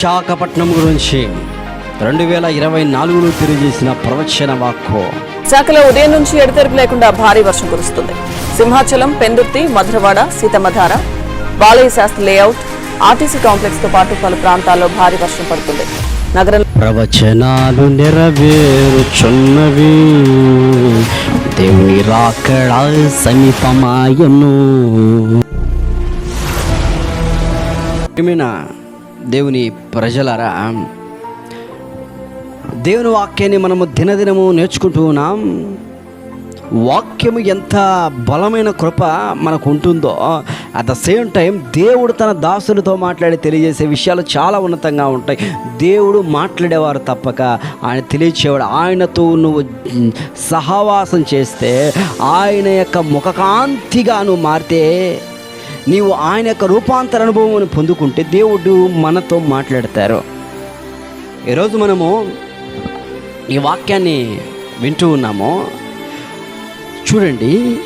విశాఖపట్నం గురించి రెండు వేల ఇరవై నాలుగులో తెలియజేసిన ప్రవచన వాక్కు. శాఖలో ఉదయం నుంచి ఎడతెరిపి లేకుండా భారీ వర్షం కురుస్తుంది. సింహాచలం పెందుర్తి మధురవాడ సీతమ్మధార బాలయ్య శాస్త్రి లేఅవుట్ ఆర్టీసీ కాంప్లెక్స్తో పాటు పలు ప్రాంతాల్లో భారీ వర్షం పడుతుంది. నగరంలో ప్రవచనాలు నెరవేరుచున్నవి. దేవుని రాకడ సమీపమాయను. దేవుని ప్రజలారా దేవుని వాక్యాన్ని మనము దినదినము నేర్చుకుంటూ ఉన్నాం. వాక్యము ఎంత బలమైన కృప మనకు ఉంటుందో అట్ ద సేమ్ టైం దేవుడు తన దాసులతో మాట్లాడి తెలియజేసే విషయాలు చాలా ఉన్నతంగా ఉంటాయి. దేవుడు మాట్లాడేవారు తప్పక ఆయన తెలియచేవాడు. ఆయనతో నువ్వు సహవాసం చేస్తే ఆయన యొక్క ముఖకాంతిగా నువ్వు మారితే నీవు ఆయన యొక్క రూపాంతర అనుభవం పొందుకుంటే దేవుడు మనతో మాట్లాడతారు. ఈరోజు మనము ఈ వాక్యాన్ని వింటూ ఉన్నాము. చూడండి.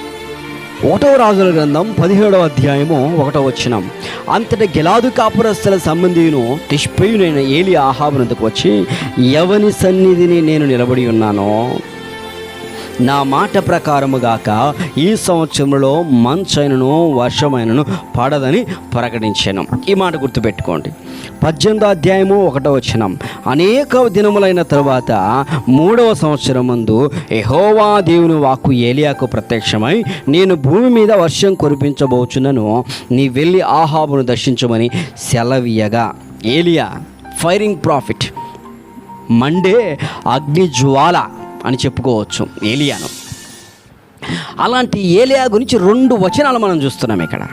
ఒకటవ రాజుల గ్రంథం పదిహేడవ అధ్యాయము ఒకటో వచ్చినం అంతటి గిలాదు కాపురస్తుల సంబంధిను తిష్పయునైన ఏలి ఆహాబునందుకు వచ్చి ఎవని సన్నిధిని నేను నిలబడి ఉన్నానో? నా మాట ప్రకారముగాక ఈ సంవత్సరంలో మంచైనను వర్షమైనను పడదని ప్రకటించాను. ఈ మాట గుర్తుపెట్టుకోండి. పద్దెనిమిదో అధ్యాయము ఒకటో వచనం. అనేక దినములైన తరువాత మూడవ సంవత్సరం ముందు ఎహోవా దేవుని వాక్కు ఏలియాకు ప్రత్యక్షమై నేను భూమి మీద వర్షం కురిపించబోచునను నీ వెళ్ళి ఆహాబును దర్శించమని సెలవీయగా ఏలియా ఫైరింగ్ ప్రాఫిట్. మండే అగ్ని జ్వాల అని చెప్పుకోవచ్చు. ఏలియాను. అలాంటి ఏలియా గురించి రెండు వచనాలు మనం చూస్తున్నాం ఇక్కడ.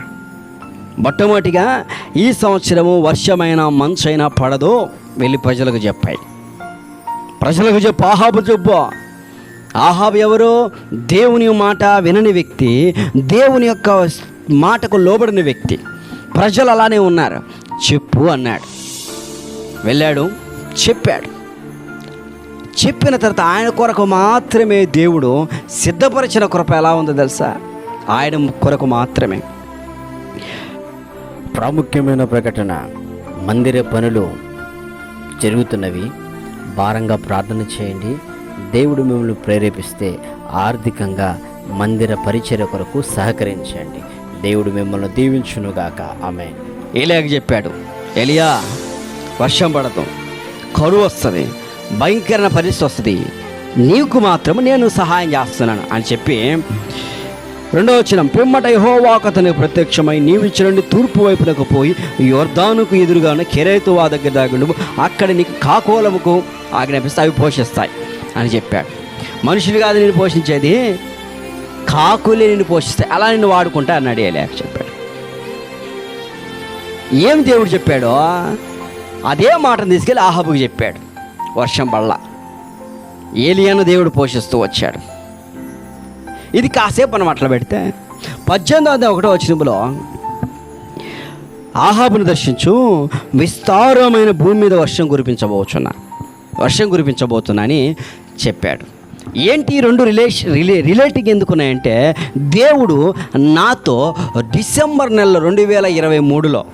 మొట్టమొదటిగా ఈ సంవత్సరము వర్షమైన మంచైనా పడదో వెళ్ళి ప్రజలకు చెప్పాయి. ప్రజలకు చెప్పు ఆహాబు చెప్పు. ఆహాబు ఎవరు? దేవుని మాట వినని వ్యక్తి దేవుని యొక్క మాటకు లోబడిన వ్యక్తి. ప్రజలు అలానే ఉన్నారు. చెప్పు అన్నాడు. వెళ్ళాడు చెప్పాడు. చెప్పిన తర్వాత ఆయన కొరకు మాత్రమే దేవుడు సిద్ధపరిచిన కృప ఎలా ఉందో తెలుసా? ఆయన కొరకు మాత్రమే. ప్రాముఖ్యమైన ప్రకటన మందిర పనులు జరుగుతున్నవి. భారంగా ప్రార్థన చేయండి. దేవుడు మిమ్మల్ని ప్రేరేపిస్తే ఆర్థికంగా మందిర పరిచర్య కొరకు సహకరించండి. దేవుడు మిమ్మల్ని దీవించునుగాక. ఆమె ఏలియాకి చెప్పాడు ఎలియా వర్షం పడదు కరువు వస్తుంది. భయంకరమైన పరిస్థితి వస్తుంది. నీకు మాత్రం నేను సహాయం చేస్తున్నాను అని చెప్పి రెండవ వచ్చిన పిమ్మట యెహోవాకు అతనికి ప్రత్యక్షమై నీవు ఇచ్చినండి తూర్పు వైపునకు పోయి యోర్ధానుకు ఎదురుగానే కెరేతు వా దగ్గర దాగుండు అక్కడ నీకు కాకోలముకు ఆజ్ఞాపిస్తే అవి పోషిస్తాయి అని చెప్పాడు. మనుషులు కాదు నేను పోషించేది కాకులే నిన్ను పోషిస్తాయి. అలా నిన్ను వాడుకుంటా అన్నాడు లేక చెప్పాడు. ఏం దేవుడు చెప్పాడో? అదే మాటను తీసుకెళ్ళి ఆహాబుకి చెప్పాడు. వర్షం బళ్ళ ఏలియాను దేవుడు పోషిస్తూ వచ్చాడు. ఇది కాసేపు మనం అట్లా పెడితే పద్దెనిమిది వందల ఒకటో వచ్చినప్పుడు ఆహాబును దర్శించు విస్తారమైన భూమి మీద వర్షం కురిపించబోచున్నా వర్షం కురిపించబోతున్నా అని చెప్పాడు. ఏంటి ఈ రెండు రిలేషన్ రిలే రిలేటింగ్ ఎందుకున్నాయంటే దేవుడు నాతో డిసెంబర్ నెల రెండు వేల ఇరవై మూడులో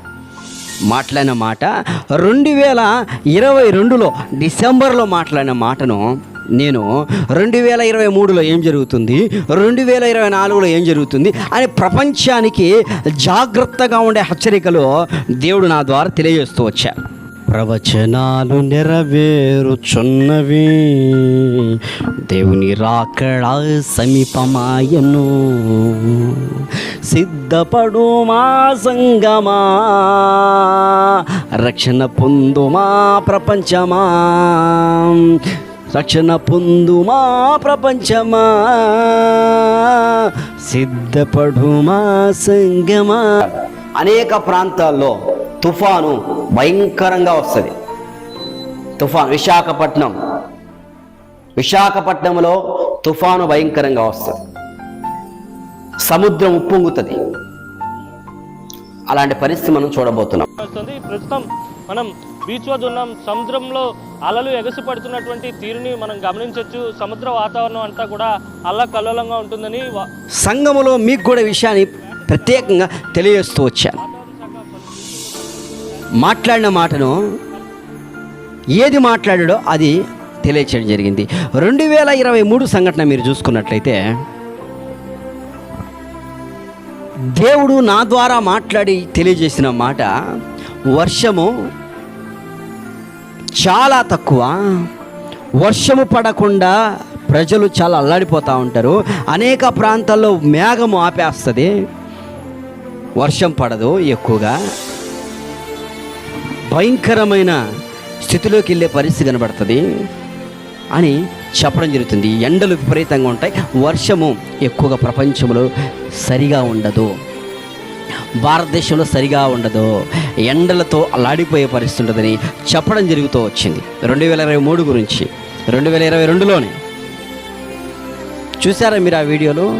మాట్లాడిన మాట. రెండు వేల ఇరవై రెండులో డిసెంబర్లో మాట్లాడిన మాటను నేను రెండు వేల ఇరవై మూడులో ఏం జరుగుతుంది? రెండు వేల ఇరవై నాలుగులో ఏం జరుగుతుంది? అని ప్రపంచానికి జాగ్రత్తగా ఉండే హెచ్చరికలు దేవుడు నా ద్వారా తెలియజేస్తూ వచ్చారు ప్రవచనాలు నెరవేరుచున్నవి. దేవుని రాకడ సమీపమాయను. సిద్ధపడు మా సంగమా. రక్షణ పొందు మా ప్రపంచమా. రక్షణ పొందు మా ప్రపంచమా. సిద్ధపడు మా సంగమా. అనేక ప్రాంతాల్లో తుఫాను భయంకరంగా వస్తుంది. తుఫాన్ విశాఖపట్నం. విశాఖపట్నంలో తుఫాను భయంకరంగా వస్తుంది. సముద్రం ఉప్పొంగుతుంది. అలాంటి పరిస్థితి మనం చూడబోతున్నాం. ప్రస్తుతం మనం బీచ్ వద్ద ఉన్నాం. సముద్రంలో అలలు ఎగసిపడుతున్నటువంటి తీరుని మనం గమనించవచ్చు సముద్ర వాతావరణం అంతా కూడా అల్లకల్లోలంగా ఉంటుందని వా- సంఘములో మీకు కూడా విషయాన్ని ప్రత్యేకంగా తెలియజేస్తూ వచ్చాను. మాట్లాడిన మాటను ఏది మాట్లాడాడో అది తెలియచేయడం జరిగింది. రెండు వేల ఇరవై మూడు సంఘటన మీరు చూసుకున్నట్లయితే దేవుడు నా ద్వారా మాట్లాడి తెలియజేసిన మాట వర్షము చాలా తక్కువ. వర్షము పడకుండా ప్రజలు చాలా అల్లాడిపోతూ ఉంటారు. అనేక ప్రాంతాల్లో మేఘము ఆపేస్తుంది. వర్షం పడదు ఎక్కువగా. భయంకరమైన స్థితిలోకి వెళ్ళే పరిస్థితి కనబడుతుంది. అని చెప్పడం జరుగుతుంది. ఎండలు విపరీతంగా ఉంటాయి. వర్షము ఎక్కువగా ప్రపంచంలో సరిగా ఉండదు. భారతదేశంలో సరిగా ఉండదు. ఎండలతో అలాడిపోయే పరిస్థితి ఉంటుందని చెప్పడం జరుగుతూ వచ్చింది. రెండు వేల ఇరవై మూడు గురించి. రెండు వేల ఇరవై రెండులోనే. చూసారా మీరు ఆ వీడియోలో?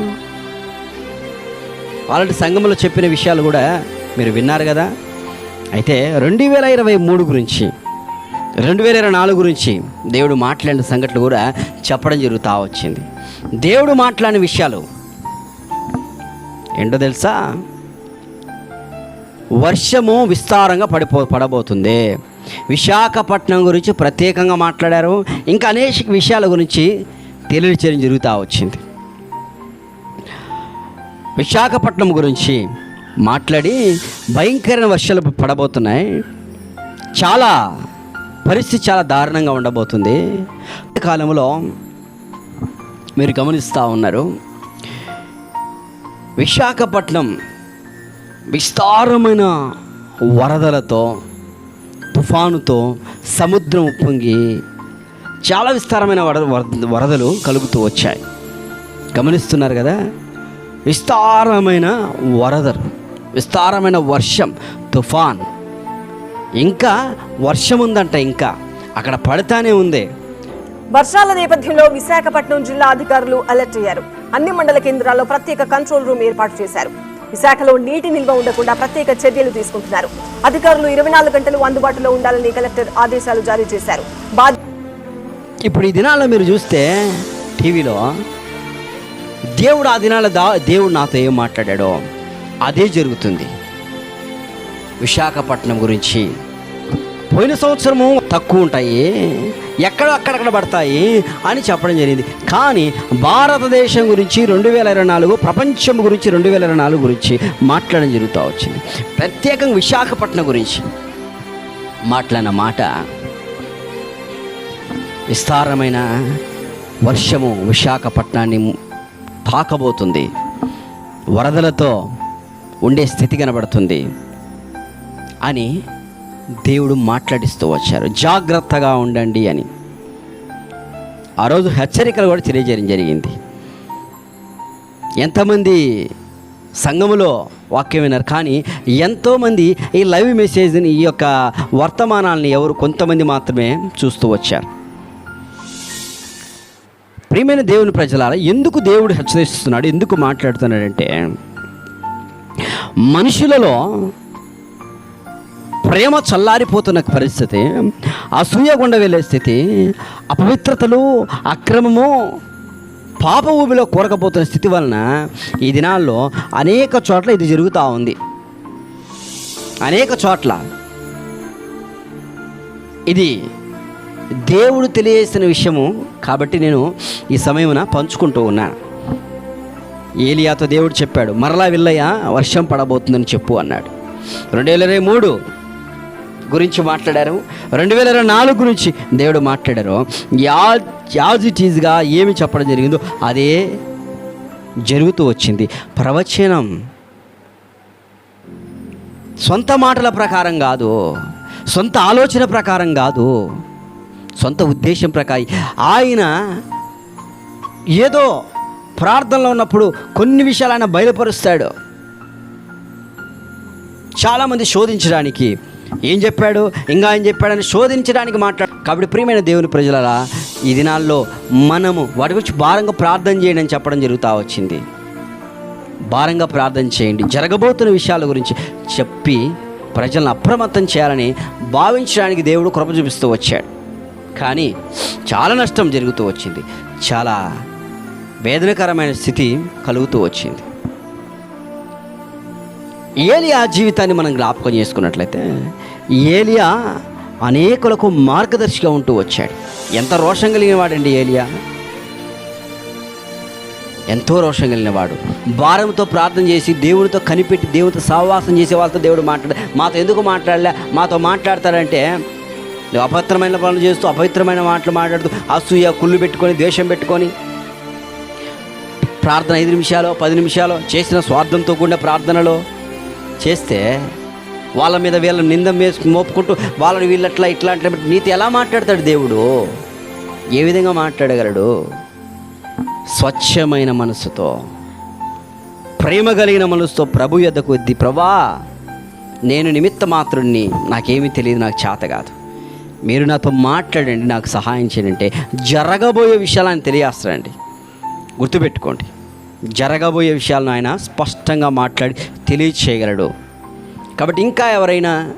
అలాంటి సంఘంలో చెప్పిన విషయాలు కూడా మీరు విన్నారు కదా? అయితే రెండు వేల ఇరవై మూడు గురించి రెండు వేల ఇరవై నాలుగు గురించి దేవుడు మాట్లాడిన సంఘటనలు కూడా చెప్పడం జరుగుతూ వచ్చింది. దేవుడు మాట్లాడిన విషయాలు ఏంటో తెలుసా? వర్షము విస్తారంగా పడిపో పడబోతుంది. విశాఖపట్నం గురించి ప్రత్యేకంగా మాట్లాడారు. ఇంకా అనేక విషయాల గురించి తెలియచేయడం జరుగుతూ వచ్చింది. విశాఖపట్నం గురించి మాట్లాడి భయంకరమైన వర్షాలు పడబోతున్నాయి. చాలా పరిస్థితి చాలా దారుణంగా ఉండబోతుంది. కాలంలో మీరు గమనిస్తూ ఉన్నారు. విశాఖపట్నం విస్తారమైన వరదలతో తుఫానుతో సముద్రం ఉప్పొంగి చాలా విస్తారమైన వరద వరద- వరదలు కలుగుతూ వచ్చాయి. గమనిస్తున్నారు కదా? విస్తారమైన వరదలు. విస్తారమైన వర్షం తుఫాన్. ఇంకా వర్షం ఉందంట ఇంకా. అక్కడ పడతానే ఉంది. వర్షాల నేపథ్యంలో విశాఖపట్నం జిల్లా అధికారులు అలర్ట్ అయ్యారు. అన్ని మండల కేంద్రాల్లో ప్రత్యేక కంట్రోల్ రూమ్ ఏర్పాటు చేశారు. విశాఖలో నీటి నిల్వ ఉండకుండా ప్రత్యేక చర్యలు తీసుకుంటున్నారు. అధికారులు ఇరవై నాలుగు గంటలు అందుబాటులో ఉండాలని కలెక్టర్ ఆదేశాలు జారీ చేశారు. ఇప్పుడు ఈ దినాల్లో మీరు చూస్తే టీవీలో దేవుడు ఆ దినాల దా దేవుడు నాతో ఏం మాట్లాడాడో. అదే జరుగుతుంది. విశాఖపట్నం గురించి పోయిన సంవత్సరము తక్కువ ఉంటాయి ఎక్కడ అక్కడక్కడ పడతాయి అని చెప్పడం జరిగింది. కానీ భారతదేశం గురించి రెండు వేల ఇరవై నాలుగు ప్రపంచం గురించి రెండు వేల ఇరవై నాలుగు గురించి మాట్లాడడం జరుగుతూ వచ్చింది. ప్రత్యేకంగా విశాఖపట్నం గురించి మాట్లాడిన మాట విస్తారమైన వర్షము విశాఖపట్నాన్ని తాకబోతుంది. వరదలతో ఉండే స్థితి కనబడుతుంది అని దేవుడు మాట్లాడిస్తూ వచ్చారు. జాగ్రత్తగా ఉండండి అని. ఆ రోజు హెచ్చరికలు కూడా తెలియజేయడం జరిగింది. ఎంతమంది సంఘములో వాక్యం విన్నారు. కానీ ఎంతోమంది ఈ లైవ్ మెసేజ్ని ఈ యొక్క వర్తమానాలని ఎవరు కొంతమంది మాత్రమే చూస్తూ వచ్చారు. ప్రియమైన దేవుని ప్రజలారా ఎందుకు దేవుడు హెచ్చరిస్తున్నాడు ఎందుకు మాట్లాడుతున్నాడంటే మనుషులలో ప్రేమ చల్లారిపోతున్న పరిస్థితి అసూయ గుండ వెళ్ళే స్థితి అపవిత్రతలు అక్రమము పాప ఊబిలో కూరకపోతున్న స్థితి వలన ఈ దినాల్లో అనేక చోట్ల ఇది జరుగుతూ ఉంది. అనేక చోట్ల. ఇది దేవుడు తెలియజేసిన విషయము కాబట్టి నేను ఈ సమయమున పంచుకుంటూ ఉన్నాను. ఏలియాతో దేవుడు చెప్పాడు మరలా వెళ్ళయ్య వర్షం పడబోతుందని చెప్పు అన్నాడు. రెండు వేల ఇరవై మూడు గురించి మాట్లాడారు. రెండు వేల ఇరవై నాలుగు గురించి దేవుడు మాట్లాడారు. యా యాజ్ ఇట్ ఈజ్గా ఏమి చెప్పడం జరిగిందో అదే జరుగుతూ వచ్చింది. ప్రవచనం సొంత మాటల ప్రకారం కాదు సొంత ఆలోచన ప్రకారం కాదు సొంత ఉద్దేశం ప్రకారం. ఆయన ఏదో ప్రార్థనలో ఉన్నప్పుడు కొన్ని విషయాలు ఆయన బయలుపరుస్తాడు. చాలామంది శోధించడానికి ఏం చెప్పాడు? ఇంకా ఏం చెప్పాడని శోధించడానికి మాట్లాడు. కాబట్టి ప్రియమైన దేవుని ప్రజలరా ఈ దినాల్లో మనము వాటి గురించి భారంగా ప్రార్థన చేయండి అని చెప్పడం జరుగుతూ వచ్చింది. భారంగా ప్రార్థన చేయండి. జరగబోతున్న విషయాల గురించి చెప్పి ప్రజలను అప్రమత్తం చేయాలని భావించడానికి దేవుడు కృప చూపిస్తూ వచ్చాడు. కానీ చాలా నష్టం జరుగుతూ వచ్చింది. చాలా వేదనకరమైన స్థితి కలుగుతూ వచ్చింది. ఏలియా జీవితాన్ని మనం జ్ఞాపకం చేసుకున్నట్లయితే ఏలియా అనేకులకు మార్గదర్శిగా ఉంటూ వచ్చాడు. ఎంత రోషం కలిగినవాడండి ఏలియా? ఎంతో రోషం కలిగినవాడు. భారంతో ప్రార్థన చేసి దేవుడితో కనిపెట్టి దేవుడితో సహవాసం చేసే వాళ్ళతో దేవుడు మాట్లాడ మాతో ఎందుకు మాట్లాడలే? మాతో మాట్లాడతాడంటే నువ్వు అపవిత్రమైన పనులు చేస్తూ అపవిత్రమైన మాటలు మాట్లాడుతూ అసూయ కుళ్ళు పెట్టుకొని ద్వేషం పెట్టుకొని ప్రార్థన ఐదు నిమిషాలు పది నిమిషాలు చేసిన స్వార్థంతో కూడిన ప్రార్థనలో చేస్తే వాళ్ళ మీద వీళ్ళ నిందం మోపుకుంటూ వాళ్ళని వీళ్ళట్లా ఇట్లా అంటే నీతి ఎలా మాట్లాడతాడు దేవుడు? ఏ విధంగా మాట్లాడగలడు? స్వచ్ఛమైన మనసుతో ప్రేమ కలిగిన మనసుతో ప్రభు యొద్ద కొద్ది ప్రభా నేను నిమిత్త మాత్రుణ్ణి నాకేమీ తెలియదు నాకు చేత కాదు. మీరు నాతో మాట్లాడండి నాకు సహాయం చేయండి అంటే జరగబోయే విషయాలని ఆయన గుర్తుపెట్టుకోండి. జరగబోయే విషయాలను ఆయన స్పష్టంగా మాట్లాడి తెలియచేయగలడు. కాబట్టి ఇంకా ఎవరైనా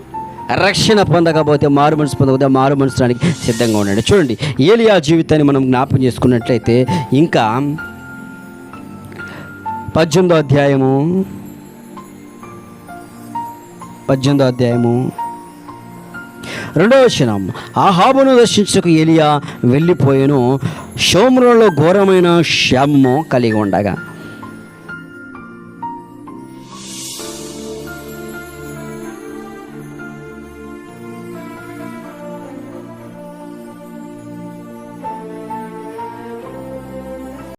రక్షణ పొందకపోతే మారు మనసు పొందకపోతే మారు మనసుడానికి సిద్ధంగా ఉండండి. చూడండి ఏలియా జీవితాన్ని మనం జ్ఞాపకం చేసుకున్నట్లయితే ఇంకా పద్దెనిమిదో అధ్యాయము పద్దెనిమిదో అధ్యాయము రెండవ వచనం ఆహాబును దర్శించకు ఏలియా వెళ్ళిపోయాను. షోమ్రంలో ఘోరమైన శ్యామము కలిగి ఉండగా.